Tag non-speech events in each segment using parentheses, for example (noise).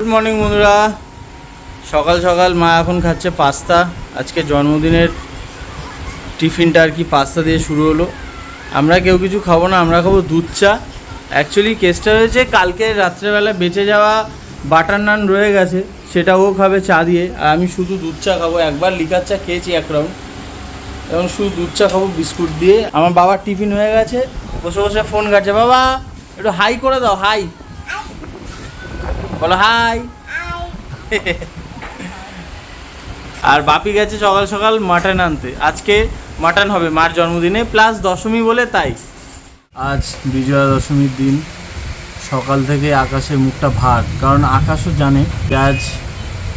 Good morning বন্ধুরা। সকাল সকাল মা এখন খাচ্ছে পাস্তা। আজকে জন্মদিনের টিফিনটা আর কি পাস্তা দিয়ে শুরু হলো। আমরা কেউ কিছু খাব না, আমরা খাব দুধ চা। অ্যাকচুয়ালি কেসটা হয়েছে, কালকে রাত্রেবেলা বেঁচে যাওয়া বাটার নান রয়ে গেছে সেটা ও খাবে চা দিয়ে। আর আমি শুধু দুধ চা খাব, একবার লিকার চা খেয়েছি এক রাউন্ড এবং শুধু দুধ চা খাব, বিস্কুট দিয়ে। আমার বাবার টিফিন হয়ে গেছে, বসে বসে ফোন কাটছে বাবা, একটু হাই করে দাও হাই বলো হাই। আর বাপি গেছে সকাল সকাল মাটন আনতে। আজকে মাটন হবে মার জন্মদিনে প্লাস দশমী বলে তাই। আজ বিজয়া দশমীর দিন। সকাল থেকে আকাশের মুখটা ভার কারণ আকাশও জানে যে আজ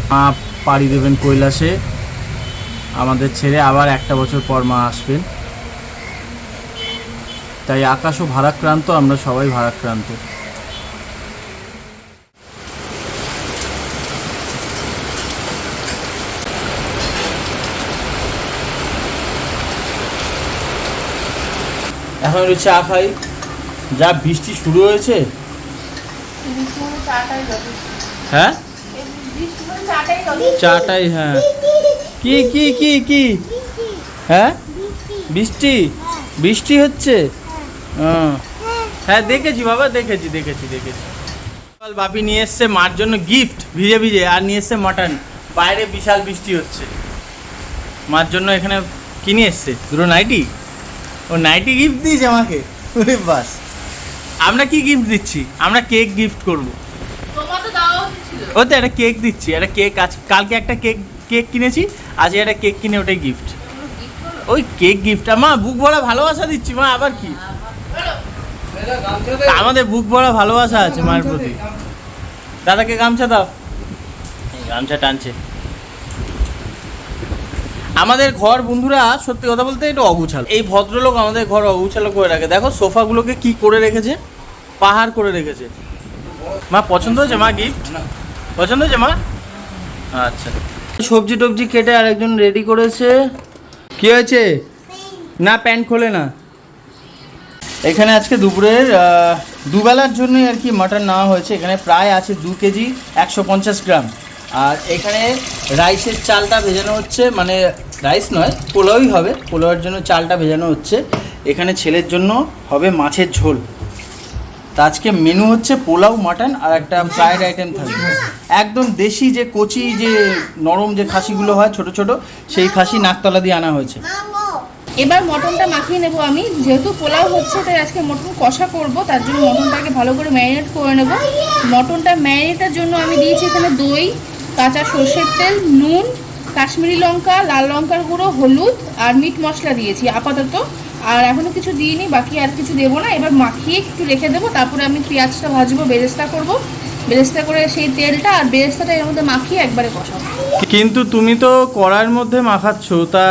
মা পাড়ি দেবেন কৈলাসে। আমাদের ছেড়ে আবার একটা বছর পর মা আসবেন। তাই আকাশও ভারাক্রান্ত আমরা সবাই ভারাক্রান্ত। এখন একটু চা খাই। যা বৃষ্টি শুরু হয়েছে। হ্যাঁ? চাটাই হ্যাঁ। কি কি কি কি? হ্যাঁ? বৃষ্টি? বৃষ্টি হচ্ছে? হ্যাঁ দেখেছি বাবা, দেখেছি দেখেছি দেখেছি। বাপি নিয়ে এসছে মার জন্য গিফট ভিজে ভিজে, আর নিয়ে এসছে মাটন বাইরে বিশাল বৃষ্টি হচ্ছে। মার জন্য এখানে কিনে এসছে? দুটো নাইটি? ও নাইটি গিফট দিয়েছে আমাকে। ওরে বাস। আমরা কি গিফট দিচ্ছি? আমরা কেক গিফট করব। ও তো একটা কেক দিচ্ছি একটা কেক আজ কালকে একটা কেক কেক কিনেছি আজকে একটা কেক কিনে ওটাই গিফট ওই কেক গিফট মা বুক ভরা ভালোবাসা দিচ্ছি মা আবার কি? আমাদের বুক ভরা ভালোবাসা আছে মায়ের প্রতি। দাদাকে গামছা দাও। গামছা টানছে। আমাদের ঘর বন্ধুরা সত্যি কথা বলতে একটু অগুছাল। এই ভদ্রলোক আমাদের ঘর অগুছালো করে রাখে। দেখো সোফাগুলোকে কি করে রেখেছে? পাহাড় করে রেখেছে। মা পছন্দ হয়েছে? মা গিফট পছন্দ হয়েছে মা? আচ্ছা। সবজি টবজি কেটে আরেকজন রেডি করেছে। কি হয়েছে? না প্যান্ট খোলে না। এখানে আজকে দুপুরের দুবেলার জন্যই আর কি মাটন নেওয়া হয়েছে। এখানে প্রায় আছে দু কেজি একশো পঞ্চাশ গ্রাম। আর এখানে রাইসের চালটা ভেজানো হচ্ছে মানে রাইস নয়, পোলাওই হবে। পোলাওয়ের জন্য চালটা ভেজানো হচ্ছে। এখানে ছেলের জন্য হবে মাছের ঝোল। তা আজকে মেনু হচ্ছে পোলাও, মাটন আর একটা ফ্রায়েড আইটেম থাকবে। একদম দেশি যে কচি, যে নরম যে খাসিগুলো হয় ছোট ছোট, সেই খাসি নাকতলা দিয়ে আনা হয়েছে। এবার মটনটা মাখিয়ে নেব আমি। যেহেতু পোলাও হচ্ছে, তাই আজকে মটন কষা করব। তার জন্য মটনটাকে ভালো করে ম্যারিনেট করে নেব। মটনটা ম্যারিনেটের জন্য আমি দিয়েছি এখানে দই কাঁচা সর্ষের তেল নুন কাশ্মীরি লঙ্কা লাল লঙ্কার গুঁড়ো হলুদ আর মিট মশলা দিয়েছি আপাতত। আর এখনও কিছু দিইনি বাকি আর কিছু দেবো না। এবার মাখিয়ে একটু রেখে দেবো তারপরে আমি পেঁয়াজটা ভাজবো বেরেস্তা করব। বেরেস্তা করে সেই তেলটা আর বেরেস্তাটা এর মধ্যে মাখিয়ে একবারে কষাবো কিন্তু তুমি তো কড়াইয়ের মধ্যে মাখাচ্ছ তা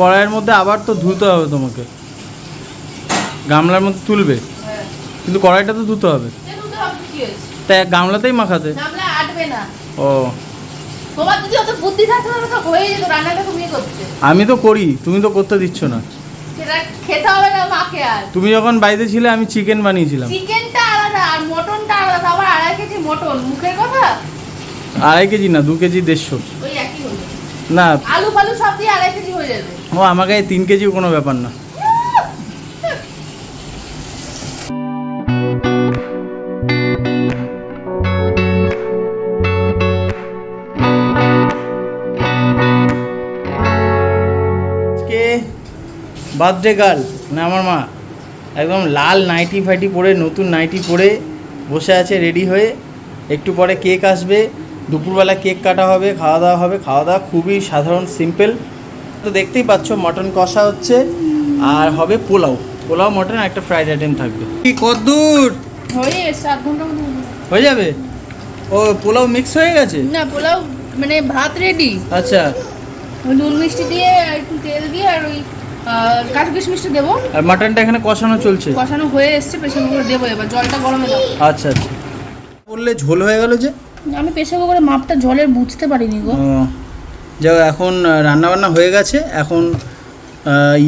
কড়াইয়ের মধ্যে আবার তো ধুতে হবে তোমাকে। গামলার মধ্যে তুলবে। কিন্তু কড়াইটা তো ধুতে হবে। তা গামলাতেই মাখাতে। গামলা আটবে না। ও। তোমার যদি অত বুদ্ধি থাকতো তাহলে তো হয়ে যেত রান্নাটা তুমি করতে। আমি তো করি তুমি তো করতে দিচ্ছ না। সেটা খেতে হবে না মাকে আর। তুমি যখন বাড়িতে ছিলে আমি চিকেন বানিয়েছিলাম। চিকেনটা আলাদা আর মটনটা আলাদা আবার আড়াই কেজি মটন। মুখের কথা? আড়াই কেজি না দু কেজি দেড়শো। ওই একই হলো। না। আলু ফালু সব দিয়ে আড়াই কেজি হয়ে যাবে। ও আমাকে তিন কেজিও কোনো ব্যাপার না। বার্থডে গার্ল মানে আমার মা। একদম লাল নাইটি ফাইটি পরে নতুন নাইটি পরে বসে আছে রেডি হয়ে। একটু পরে কেক আসবে দুপুরবেলা কেক কাটা হবে খাওয়া দাওয়া হবে। খাওয়া দাওয়া খুবই সাধারণ সিম্পল। তো দেখতেই পাচ্ছ মটন কষা হচ্ছে। আর হবে পোলাও। পোলাও মটন একটা ফ্রাইড আইটেম থাকবে। কি কদ্দূর! হয়ে হয়ে যাবে? ও পোলাও মিক্স হয়ে গেছে? না পোলাও মানে ভাত রেডি আচ্ছা। নুন মিষ্টি দিয়ে একটু তেল দিয়ে আর ওই কাঠু কিশমিশটা দেবো। আর মাটনটা এখানে কষানো চলছে? কষানো হয়ে এসছে প্রেশার কুকারে দেবো এবার জলটা গরমে দাও আচ্ছা আচ্ছা। বললে ঝোল হয়ে গেল যে? আমি প্রেশার কুকারে মাপটা জলের বুঝতে পারিনি গো। ও যা এখন রান্না বান্না হয়ে গেছে। এখন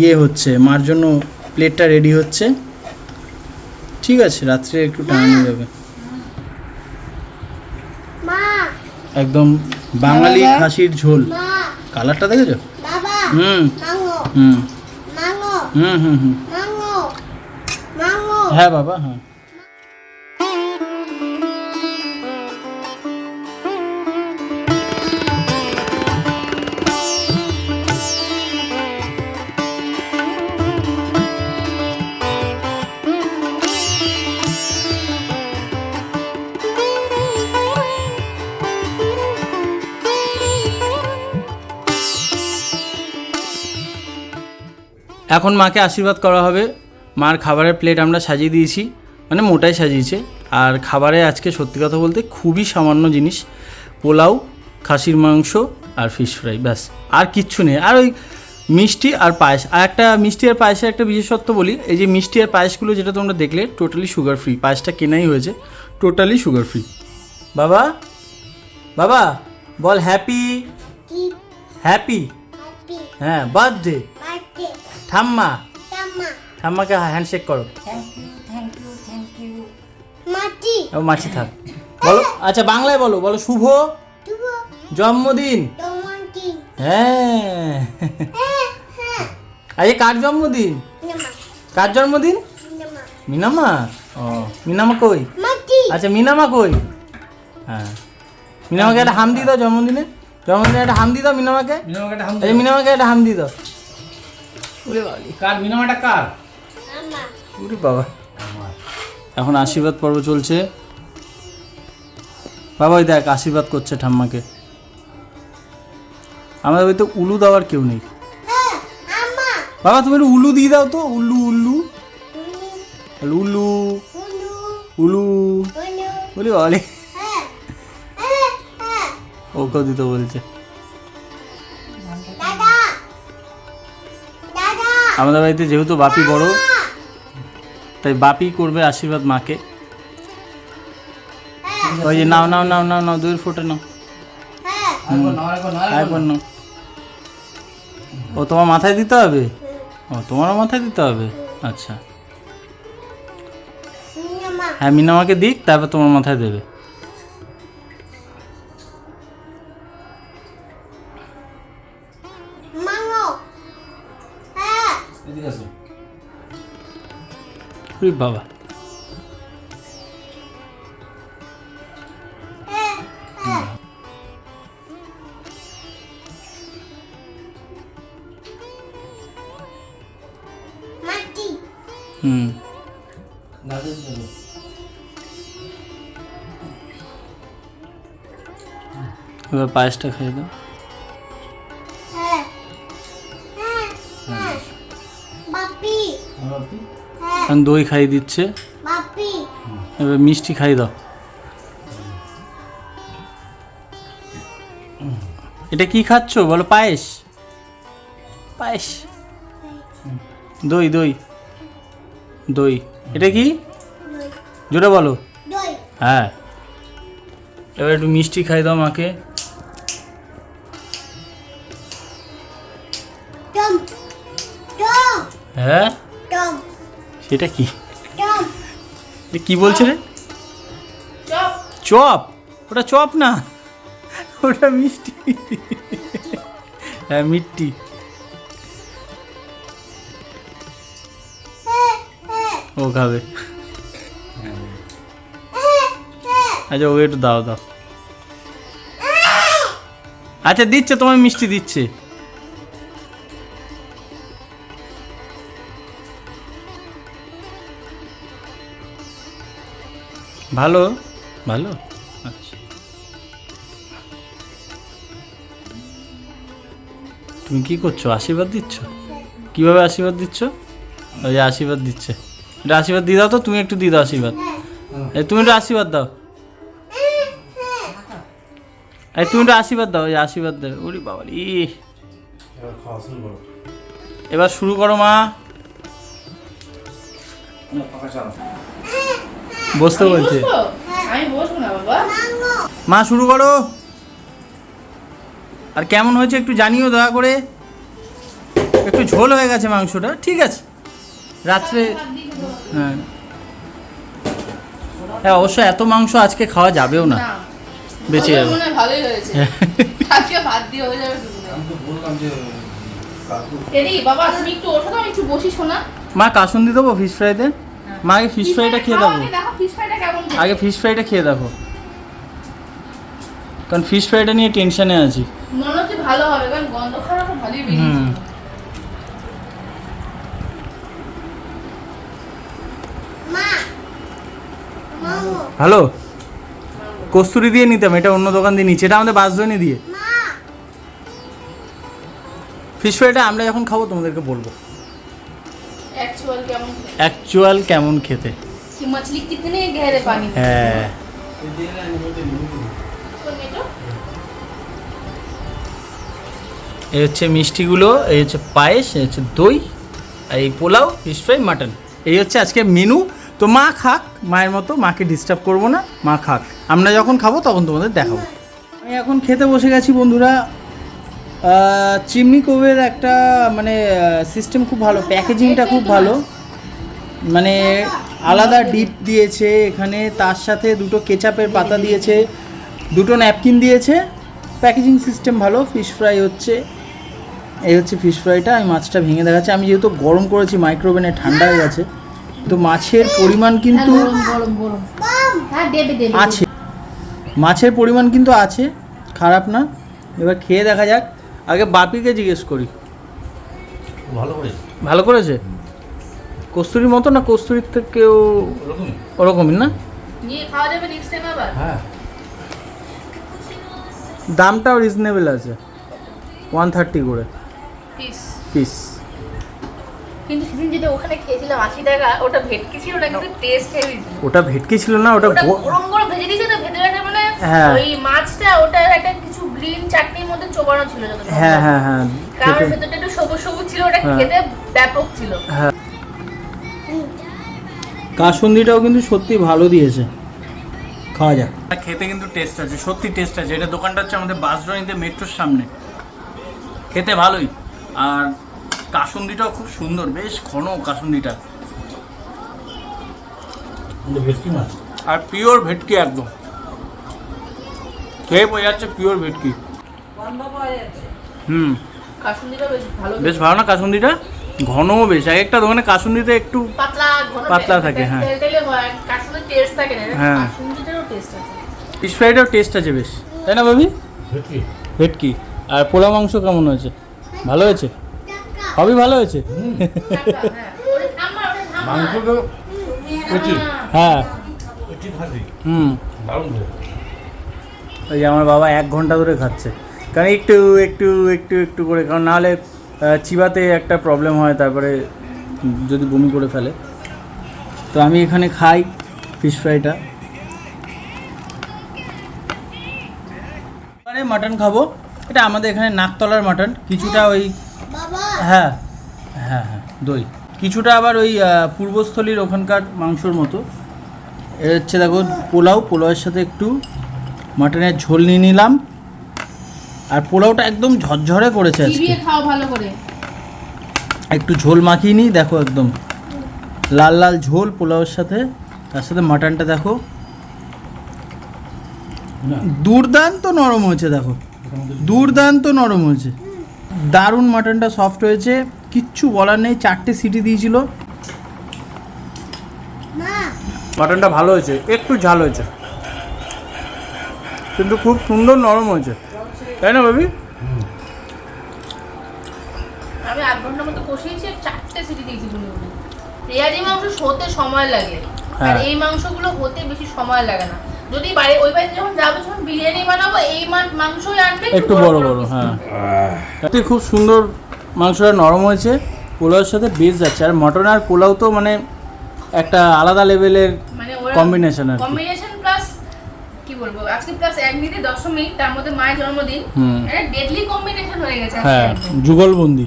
ইয়ে হচ্ছে মার জন্য প্লেটটা রেডি হচ্ছে। ঠিক আছে রাত্রে একটু টানানো যাবে। একদম বাঙালি। খাসির ঝোল। কালারটা দেখেছ? হুম। হুম। হুম হুম হুম। হ্যাঁ বাবা হ্যাঁ। এখন মাকে আশীর্বাদ করা হবে। মার খাবারের প্লেট আমরা সাজিয়ে দিয়েছি মানে মোটাই সাজিয়েছে। আর খাবারে আজকে সত্যি কথা বলতে খুবই সামান্য জিনিস পোলাও খাসির মাংস আর ফিশ ফ্রাই ব্যাস। আর কিচ্ছু নেই। আর ওই মিষ্টি আর পায়েস। আর একটা মিষ্টি আর পায়েসের একটা বিশেষত্ব বলি এই যে মিষ্টি আর পায়েসগুলো যেটা তোমরা দেখলে টোটালি সুগার ফ্রি পায়েসটা কেনাই হয়েছে টোটালি সুগার ফ্রি বাবা বাবা বল হ্যাপি হ্যাপি হ্যাঁ বার্থডে ঠাম্মা। ঠাম্মাকে হ্যান্ডশেক করো। ও মাছি থাক। বলো আচ্ছা বাংলায় বলো বলো শুভ জন্মদিন। হ্যাঁ। হ্যাঁ হ্যাঁ। আজকে কার জন্মদিন? কার জন্মদিন? নামা মিনামা? ও মিনামা কই? আচ্ছা মিনামা কই? হ্যাঁ। মিনামাকে একটা হাম দিয়ে দাও জন্মদিনে। জন্মদিনে একটা হাম দিয়ে দাও মিনামাকে। মিনামাকে একটা হাম দিয়ে দাও। ওরে বাবা কার? মিনামাটা কার? ওরে বাবা। এখন আশীর্বাদ পর্ব চলছে। বাবা ওই দেখ আশীর্বাদ করছে ঠাম্মাকে। আমাদের বাড়িতে উলু দেওয়ার কেউ নেই। হ্যাঁ বাবা তুমি উলু দিয়ে দাও তো। উল্লু উল্লু। উলু উলু উলু। উলু উলু বলি বলে হ্যাঁ। হ্যাঁ হ্যাঁ। ওকেও দিতে বলছে। আমাদের বাড়িতে যেহেতু বাপি বড়, তাই বাপি করবে আশীর্বাদ মাকে। ওই যে নাও নাও নাও নাও নাও দুই ফোটে নাও। ও তোমার মাথায় দিতে হবে? ও, তোমারও মাথায় দিতে হবে? আচ্ছা। হ্যাঁ মিনা আমাকে দিক, তারপর তোমার মাথায় দেবে। বাবা। হ্যাঁ হ্যাঁ হুম। এবার পায়েসটা খেয়ে দাও হ্যাঁ। হ্যাঁ। হ্যাঁ। বাপি। বাপি? এখন দই খাইয়ে দিচ্ছে। এবার মিষ্টি খাইয়ে দাও। এটা কি খাচ্ছ? বলো পায়েস। পায়েস। দই দই। দই। এটা কি? জোরে বলো। হ্যাঁ। এবার একটু মিষ্টি খাই দাও মাকে। হ্যাঁ? সেটা কি? কি বলছে রে? চপ। ওটা চপ না। ওটা মিষ্টি। হ্যাঁ মিষ্টি। ও খাবে। আচ্ছা ওকে একটু দাও দাও। আচ্ছা দিচ্ছে তোমার মিষ্টি দিচ্ছে। ভালো? ভালো? আচ্ছা। তুমি কি করছ? আশীর্বাদ দিচ্ছ? কীভাবে আশীর্বাদ দিচ্ছ? ওই যে আশীর্বাদ দিচ্ছে। এটা আশীর্বাদ দিয়ে দাও তো তুমি একটু দিয়ে দাও আশীর্বাদ। এই তুমি একটু আশীর্বাদ দাও। এই তুমি একটু আশীর্বাদ দাও এই আশীর্বাদ দেবে ওরে বাবা রে। এবার শুরু করো। মা। বসতে বলছে। আমি বসবো না বাবা। মা শুরু করো। আর কেমন হয়েছে একটু জানিও দয়া করে। একটু ঝোল হয়ে গেছে মাংসটা ঠিক আছে। রাত্রে হ্যাঁ। হ্যাঁ অবশ্য এত মাংস আজকে খাওয়া যাবেও না। বেঁচে যাবে। মনে হয় ভালোই হয়েছে। (laughs) আজকে ভাত দিয়ে হয়ে যাবে দুপুরে। আমি তো বললাম যে কাকু টেরি বাবা তুমি একটু ওঠো না আমি একটু বসি শোনা। মা কাসুন্দি দেবো ফিশ ফ্রাইতে? মা আগে ফিশ ফ্রাইটা খেয়ে দেখো। আগে ফিশ ফ্রাইটা খেয়ে দেখো। কারণ ফিশ ফ্রাইটা নিয়ে টেনশনে আছি। মনে হচ্ছে ভালো হবে কারণ গন্ধ খারাপ ভালোই বেরিয়েছে। মা কস্তুরি দিয়ে নিতাম এটা অন্য দোকান দিয়ে নিচ্ছে। এটা আমাদের বাসজনি দিয়ে। ফিশ ফ্রাইটা আমরা যখন খাব তোমাদেরকে বলব। অ্যাকচুয়াল কেমন খেতে? মাছলি কিতনে গহরে পানি হ্যাঁ। এই হচ্ছে মিষ্টিগুলো এই হচ্ছে পায়েস এই হচ্ছে দই এই পোলাও ফিশ ফ্রাই মাটন এই হচ্ছে আজকে মেনু তো মা খাক মায়ের মতো মাকে ডিস্টার্ব করব না মা খাক। আমরা যখন খাব তখন তোমাদের দেখাবো। হ্যাঁ। আমি এখন খেতে বসে গেছি বন্ধুরা। চিমনি কোভের একটা মানে সিস্টেম খুব ভালো প্যাকেজিংটা খুব ভালো। মানে আলাদা ডিপ দিয়েছে এখানে তার সাথে দুটো কেচাপের পাতা দিয়েছে দুটো ন্যাপকিন দিয়েছে। প্যাকেজিং সিস্টেম ভালো ফিশ ফ্রাই হচ্ছে। এই হচ্ছে ফিশ ফ্রাইটা আমি মাছটা ভেঙে দেখাচ্ছি। আমি যেহেতু গরম করেছি মাইক্রোওভেনে ঠান্ডা হয়ে গেছে তো মাছের পরিমাণ কিন্তু আছে। মাছের পরিমাণ কিন্তু আছে খারাপ না। এবার খেয়ে দেখা যাক। আগে বাপিকে জিজ্ঞেস করি। ভালো করেছে। ভালো করেছে? কস্তুরির মতো না কস্তুরির থেকেও ওরকমই। ওরকমই না? নিয়ে খাওয়া যাবে নেক্সট টাইম আবার। হ্যাঁ। দামটাও রিজনেবল আছে। ওয়ান থার্টি করে। পিস পিস কিন্তু সেদিন যেটা ওখানে খেয়েছিলাম আশি টাকা ওটা ভেটকি ছিল না কিন্তু টেস্ট হেভি ছিল। ওটা ভেটকি ছিল না ওটা গরম গরম ভেজে দিয়েছে তো ভেতরে একটা মানে হ্যাঁ। ওই মাছটা ওটা একটা গ্রিন চাটনির মধ্যে চোবানো ছিল যত হ্যাঁ হ্যাঁ হ্যাঁ কারণ ভেতরটা একটু সবুজ সবুজ ছিল ওটা হ্যাঁ। খেতে ব্যাপক ছিল। হ্যাঁ। কাসুন্দিটাও কিন্তু সত্যি ভালো দিয়েছে। খাওয়া যাক। খেতে কিন্তু টেস্ট আছে সত্যি টেস্ট আছে। এটা দোকানটা হচ্ছে আমাদের বাসড্রয়িংতে মেট্রোর সামনে। খেতে ভালোই। আর কাসুন্দিটাও খুব সুন্দর বেশ ঘন কাসুন্দিটা। আর পিওর ভেটকি একদম। খেয়ে বোঝা যাচ্ছে পিওর ভেটকি। হুম। বেশ ভালো না কাসুন্দিটা? ঘনও বেশ। এক একটা দোকানে কাসুন্দিতে একটু পাতলা থাকে, হ্যাঁ। হয় কাসুন্দির টেস্ট থাকে না। হ্যাঁ। কাসুন্দিটারও টেস্ট আছে। ফিশ ফ্রাইটাও টেস্ট আছে বেশ। তাই না ভাবি? ভেটকি। আর পোলা মাংস কেমন হয়েছে? ভালো হয়েছে? সবই ভালো হয়েছে? হ্যাঁ। ওরে থাম্মা, ওরে থাম্মা। মাংস তো হ্যাঁ। হুম। ওই যে আমার বাবা এক ঘণ্টা ধরে খাচ্ছে। কারণ একটু একটু একটু একটু করে কারণ নাহলে চিবাতে একটা প্রবলেম হয় তারপরে যদি বমি করে ফেলে। তো আমি এখানে খাই ফিশ ফ্রাইটা এবারে মাটন খাব। এটা আমাদের এখানে নাকতলার মাটন কিছুটা ওই হ্যাঁ হ্যাঁ হ্যাঁ দই। কিছুটা আবার ওই পূর্বস্থলীর ওখানকার মাংসর মতো। এ হচ্ছে দেখো পোলাও। পোলাওয়ের সাথে একটু মাটনের ঝোল নিয়ে নিলাম। আর পোলাওটা একদম ঝরঝরে করেছে আজকে। খাও ভালো করে। একটু ঝোল মাখিয়ে নিই দেখো একদম। লাল লাল ঝোল পোলাওয়ের সাথে। তার সাথে মাটনটা দেখো। না। দুর্দান্ত নরম হয়েছে দেখো। দুর্দান্ত নরম হয়েছে। দারুণ মাটনটা সফট হয়েছে। কিচ্ছু বলার নেই চারটে সিটি দিয়েছিল। মাটনটা ভালো হয়েছে একটু ঝাল হয়েছে। কিন্তু খুব সুন্দর নরম হয়েছে। তাই না ভাবি? আমি আধ ঘণ্টার মতো কষিয়েছি আর চারটে সিটি দিয়েছি গুনে গুনে পেঁয়াজি মাংস হতে সময় লাগে আর হ্যাঁ। এই মাংসগুলো হতে বেশি সময় লাগে না। যদি বাড়ি ওই বাড়িতে যখন যাব যখন বিরিয়ানি বানাবো এই মাংসই আনবে একটু বড় হ্যাঁ। খুব সুন্দর মাংসটা নরম হয়েছে পোলাওর সাথে বেশ যাচ্ছে। আর মটন আর পোলাও তো মানে একটা আলাদা লেভেলের Combination আর কম্বিনেশন বলব? আজকে প্লাস একদিনে দশমী তার মধ্যে মায়ের জন্মদিন। হুম। একটা ডেডলি কম্বিনেশন হয়ে গেছে হ্যাঁ যুগলবন্দি।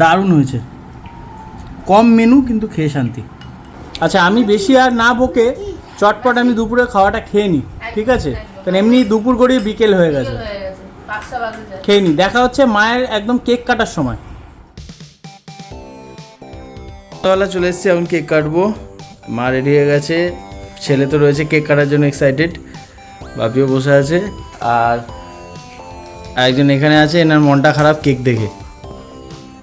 দারুণ হয়েছে। কম মেনু কিন্তু খেয়ে শান্তি। আচ্ছা আমি বেশি আর না বকে চটপট আমি দুপুরে খাওয়াটা খেয়ে নিই ঠিক আছে? কারণ এমনি দুপুর গড়িয়ে বিকেল হয়ে গেছে। খেয়ে নিই দেখা হচ্ছে মায়ের একদম কেক কাটার সময়। সকালবেলা চলে এসেছি এখন কেক কাটবো। মা রেডি হয়ে গেছে। ছেলে তো রয়েছে কেক কাটার জন্য এক্সাইটেড বাপিও বসে আছে আর একজন এখানে আছে এনার মনটা খারাপ কেক দেখে।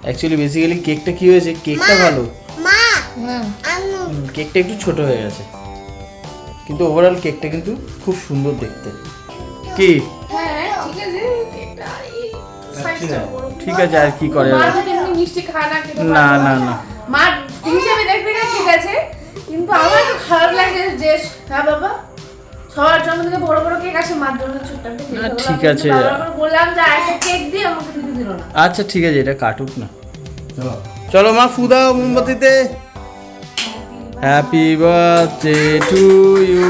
অ্যাকচুয়ালি বেসিক্যালি কেকটা কি হয়েছে? কেকটা ভালো। কেকটা একটু ছোট হয়ে গেছে। কিন্তু ওভারঅল কেকটা কিন্তু খুব সুন্দর দেখতে। কি? হ্যাঁ ঠিক আছে। বড়। ঠিক আছে আর কি করে? না না না। মা হিসেবে দেখতে ঠিক আছে? কিন্তু আমার একটু খারাপ লাগে যে হ্যাঁ বাবা সবার বড় বড় কেক আসে মার জন্য ছোট্ট একটা ঠিক আছে। বললাম যে আরেকটা কেক দিয়ে আমাকে দিতে দিল না। আচ্ছা ঠিক আছে এটা কাটুক না। চলো মা ফুদাও মোমবাতিতে। Happy birthday to you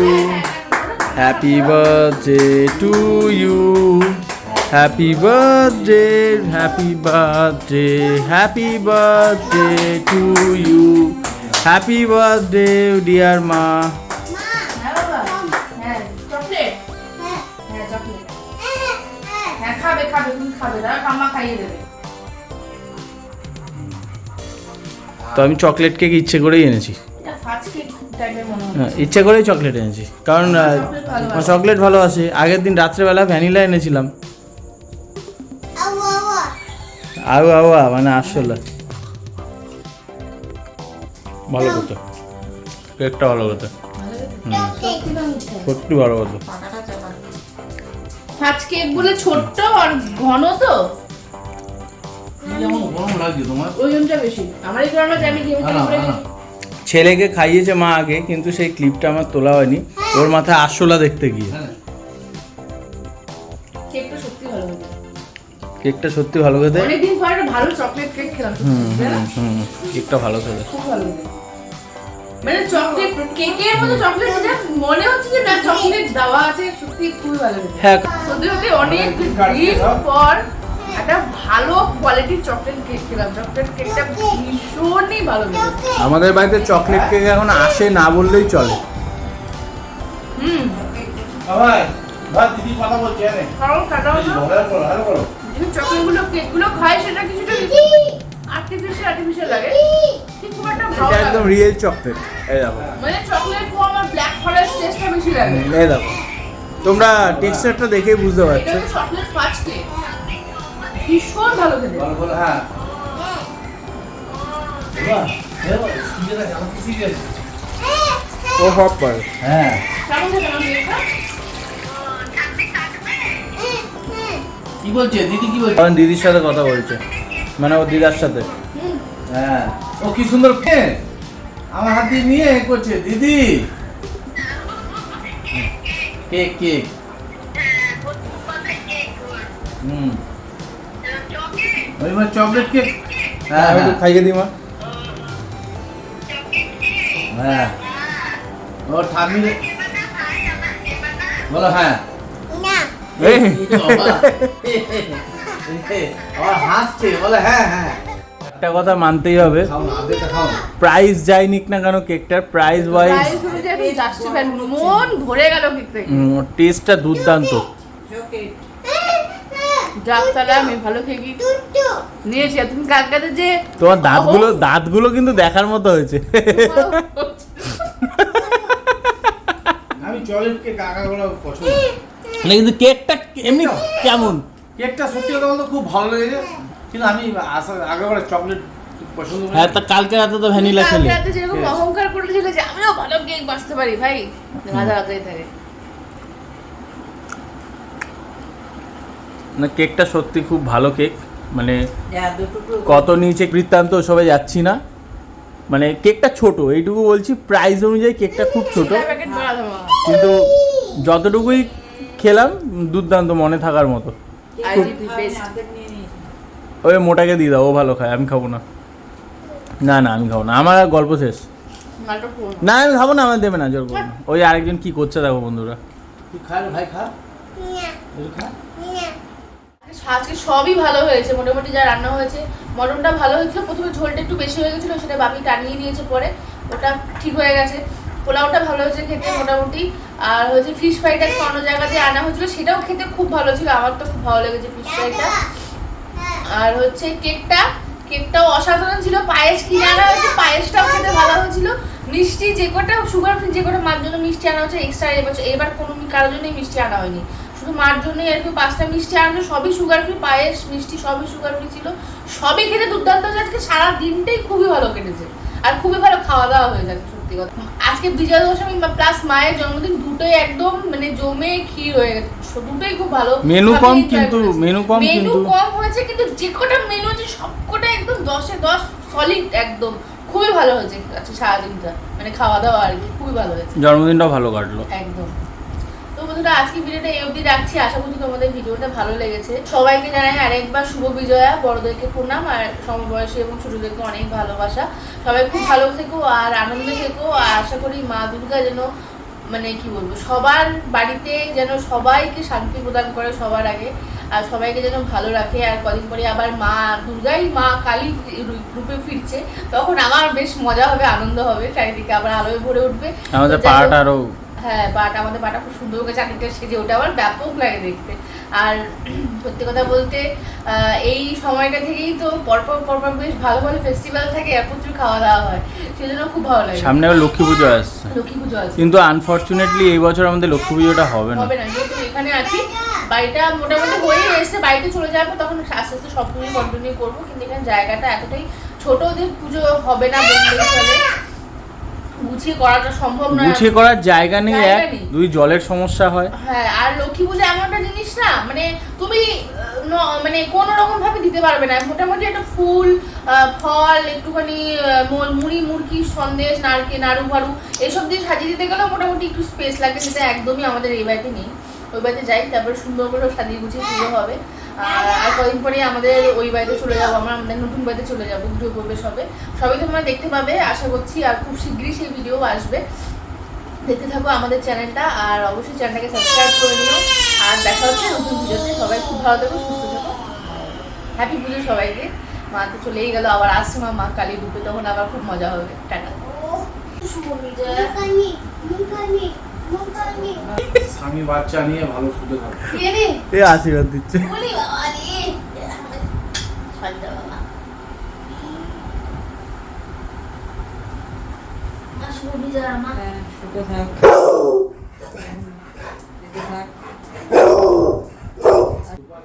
happy birthday to you happy birthday happy birthday happy birthday to you happy birthday dear মা বাবা চকলেট চকলেট খাবে খাবে তুমি খাবে দাঁড়া কাম্মা খাইয়ে দেবে তো আমি চকলেট কেক ইচ্ছে করেই এনেছি। মনে হ্যাঁ, ইচ্ছে করেই চকলেট এনেছি। কারণ চকলেট। চকলেট ভালোবাসে আগের দিন রাত্রেবেলা ভ্যানিলা এনেছিলাম। আউ আউ আউ। আউ আ, মানে আসলে ভালো কথা কেকটা ভালো কথা সত্যি ভালো কথা ফার্স্ট কেক বলে ছোট্ট আর ঘন তো? যেমন গরম লাগছে তোমার। ওজনটা বেশি। আমার এই কারণে জানি কি আমি না, না, করে না। ছেলেকে খাইয়েছে মা আগে কিন্তু সেই ক্লিপটা আমার তোলা হয়নি। ওর মাথায় আরশোলা দেখতে গিয়ে। কেকটা সত্যি ভালো খেতে। অনেকদিন পর একটা ভালো চকলেট কেক খেলাম হুম কেকটা ভালো খেতে। খুব ভালো মানে চকলেট কেকের মতো চকলেট যেটা মনে হচ্ছে যে না চকলেট দেওয়া আছে সত্যি খুবই ভালো হ্যাঁ সত্যি সত্যি অনেক দিন পর একটা ভালো কোয়ালিটির চকলেট কেক খেলাম। চকলেট কেকটা ভীষণই ভালো লেগেছে আমাদের বাড়িতে চকলেট কেক এখন আসে না বললেই চলে। হুম। ভাই দিদি কথা বলছে আরে কারণ কাটা ভালো করো ভালো করো। যে চকলেটগুলো কেকগুলো খায় সেটা কিছুটা আর্টিফিশিয়াল আর্টিফিশিয়াল লাগে। ঠিক খুব একটা ভালো লাগে। একদম রিয়েল চকলেট এই দেখো। মানে চকলেট কো আমার ব্ল্যাক ফরেস্ট টেস্টটা বেশি লাগে। এই দেখো। তোমরা টেক্সচারটা দেখেই বুঝতে পারছ। হচ্ছে চকলেট ফার্স্ট কেক ভীষণ ভালো খেতে। ভালো ভালো হ্যাঁ। ও পারে হ্যাঁ। কেমন খেতে কি বলছে? দিদি কি বলছে? কারণ দিদির সাথে কথা বলছে। মানে ও দিদার সাথে। হ্যাঁ। ও কি সুন্দর আমার হাত দিয়ে নিয়ে করছে। দিদি! কেক কেক হুম। ওই চকলেট কেক? হ্যাঁ আমি একটু হ্যাঁ খাইয়ে দিই মা। হ্যাঁ। ও ঠাকুর বলো হ্যাঁ। একটা কথা মানতেই হবে। প্রাইস যাই নিক না কেন কেকটার প্রাইস ওয়াইজ মন ভরে গেল টেস্টটা দুর্দান্ত। তোমার দাঁতগুলো দাঁতগুলো কিন্তু দেখার মতো হয়েছে। আমি চকলেট কেক কাকাগুলো পছন্দ। না কিন্তু কেকটা এমনি কেমন? কেকটা সত্যি কথা বলতে খুব ভালো লেগেছে। কিন্তু আমি আসা আগেবারে চকলেট হ্যাঁ তা কালকে রাতে তো ভ্যানিলা খেলে। রাতে যেরকম অহংকার করেছিল যে আমিও ভালো কেক বাঁচতে পারি ভাই। রাজা রাজাই থাকে। না কেকটা সত্যি খুব ভালো কেক। মানে কত নিচে বৃত্তান্ত সবাই যাচ্ছি না। মানে কেকটা ছোট এইটুকু বলছি প্রাইস অনুযায়ী কেকটা খুব ছোট। কিন্তু যতটুকুই খেলাম দুর্দান্ত মনে থাকার মতো। ওই মোটাকে দিয়ে দাও ও ভালো খায় আমি খাব না। না না আমি খাব না আমার আর গল্প শেষ। না আমি খাব না আমার দেবে না জোর করব ওই আরেকজন কি করছে দেখো বন্ধুরা। ভাই খা। আজকে সবই ভালো হয়েছে মোটামুটি যা রান্না হয়েছে। মটনটা ভালো হয়েছিল প্রথমে ঝোলটা একটু বেশি হয়ে গেছিল সেটা বাপি টানিয়ে নিয়েছে পরে। ওটা ঠিক হয়ে গেছে। পোলাওটা ভালো হয়েছে খেতে মোটামুটি। আর হচ্ছে ফিশ ফ্রাইটা অন্য জায়গা দিয়ে আনা হয়েছিল, সেটাও খেতে খুব ভালো ছিল, আমার তো খুব ভালো লেগেছে ফিশ ফ্রাইটা আর হচ্ছে কেকটা, কেকটাও অসাধারণ ছিল, পায়েস কিনে আনা হয়েছে, পায়েসটাও খেতে ভালো হয়েছিল। মিষ্টি যে কটা সুগার ফ্রি যে কটা, মার জন্য মিষ্টি আনা হচ্ছে এক্সট্রা এবছর এবার কোনো কারোর জন্যই মিষ্টি আনা হয়নি। শুধু মার জন্যই আর কি, পাঁচটা মিষ্টি আনলো, সবই সুগার ফ্রি পায়েস, মিষ্টি সবই সুগার ফ্রি ছিল। সবই খেতে দুর্দান্ত হয়েছে, আজকে সারা দিনটাই খুবই ভালো কেটেছে। আর খুবই ভালো খাওয়া দাওয়া হয়ে যাচ্ছে। সত্যি কথা। আজকে বিজয়া দশমী প্লাস মায়ের জন্মদিন দুটোই একদম মানে জমে ক্ষীর হয়ে গেছে। দুটোই খুব ভালো। মেনু কম কিন্তু মেনু কম মেনু কম হয়েছে কিন্তু যে কটা মেনু আছে সবকটা একদম দশে দশ সলিড একদম। খুবই ভালো হয়েছে। আচ্ছা সারাদিনটা। মানে খাওয়া দাওয়া আর কি খুবই ভালো হয়েছে। জন্মদিনটাও ভালো কাটলো। একদম। বন্ধুরা আজকে ভিডিওটা এই অবধি রাখছি। আশা করছি তোমাদের ভিডিওটা ভালো লেগেছে। সবাইকে জানাই আরেকবার শুভ বিজয়া বড়দেরকে প্রণাম আর সমবয়সী এবং ছোটদেরকে অনেক ভালোবাসা। সবাই খুব ভালো থেকো আর আনন্দে থেকো আর আশা করি মা দুর্গা যেন মানে কি বলব সবার বাড়িতে যেন সবাইকে শান্তি প্রদান করে সবার আগে আর সবাইকে যেন ভালো রাখে। আর কদিন পরে আবার মা দুর্গাই মা কালী রূপে ফিরছে তখন আমার বেশ মজা হবে আনন্দ হবে চারিদিকে আবার আলোয় ভরে উঠবে। আমাদের পাড়াটা আরও হ্যাঁ বাটা আমাদের বাটা খুব সুন্দর করে চাটনিটা সেজে ওটা আমার ব্যাপক লাগে দেখতে। আর সত্যি কথা বলতে এই সময়টা থেকেই তো পরপর পরপর বেশ ভালো ভালো ফেস্টিভ্যাল থাকে আর প্রচুর খাওয়া দাওয়া হয়। সেজন্য খুব ভালো লাগে। সামনে আবার লক্ষ্মী পুজো আসছে। লক্ষ্মী পুজো আছে। কিন্তু আনফরচুনেটলি এই বছর আমাদের লক্ষ্মী পুজোটা হবে না। হবে না যেহেতু এখানে আছি বাড়িটা মোটামুটি হয়ে এসে বাড়িতে চলে যাব তখন আস্তে আস্তে সব কিছু কন্টিনিউ করব কিন্তু এখানে জায়গাটা এতটাই ছোট যে পুজো হবে না চলে। গুছিয়ে করাটা সম্ভব নয়। গুছিয়ে করার জায়গা নেই এক দুই জলের সমস্যা হয়। হ্যাঁ আর লক্ষ্মী পূজা এমন একটা জিনিস না মানে তুমি মানে কোনো রকম ভাবে দিতে পারবে না। মোটামুটি একটা ফুল ফল একটুখানি মুড়ি মুরকি সন্দেশ নারকে নাড়ু ফাড়ু এসব দিয়ে সাজিয়ে দিতে গেলেও মোটামুটি একটু স্পেস লাগে যেটা একদমই আমাদের এই বাড়িতে নেই। ওই বাড়িতে যাই তারপর সুন্দর করে সাজিয়ে গুছিয়ে পুজো হবে। আর কদিন পরে আমাদের ওই বাড়িতে চলে যাব, আমরা আমাদের নতুন বাড়িতে চলে যাব গৃহ প্রবেশ হবে সবই তোমরা দেখতে পাবে, আশা করছি, আর খুব শীঘ্রই সেই ভিডিও আসবে। দেখতে থাকো আমাদের চ্যানেলটা, আর অবশ্যই চ্যানেলটাকে সাবস্ক্রাইব করে নিও। আর দেখা হচ্ছে নতুন ভিডিওতে, সবাই খুব ভালো থাকো, সুস্থ থাকো। হ্যাপি পুজো সবাইকে। মা তো চলেই গেল, আবার আসছে মা মা কালী রূপে তখন আবার খুব মজা হবে। টাটা। স্বামী বাচ্চা নিয়ে ভালো সুখে থাকো এ আশীর্বাদ দিচ্ছে। বলি বাবা রে সঞ্জয় বাবা মা শুভ বিজয়া মা সুখে থাক সুখে থাক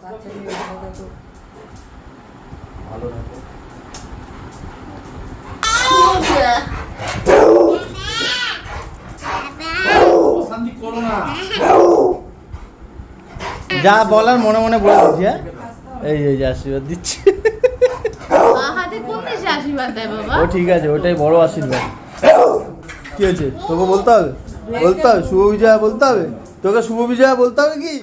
বাচ্চা নিয়ে ভালো থাকো। ভালো থাকো শুভ বিজয়া অশান্তি করো না যা বলার মনে মনে বলে দিচ্ছি হ্যাঁ? এই এই যে আশীর্বাদ দিচ্ছে। ও ঠিক আছে ওটাই বড় আশীর্বাদ। কি হয়েছে? তোকে বলতে হবে? বলতে হবে? শুভ বিজয়া বলতে হবে? তোকে শুভ বিজয়া বলতে হবে কি?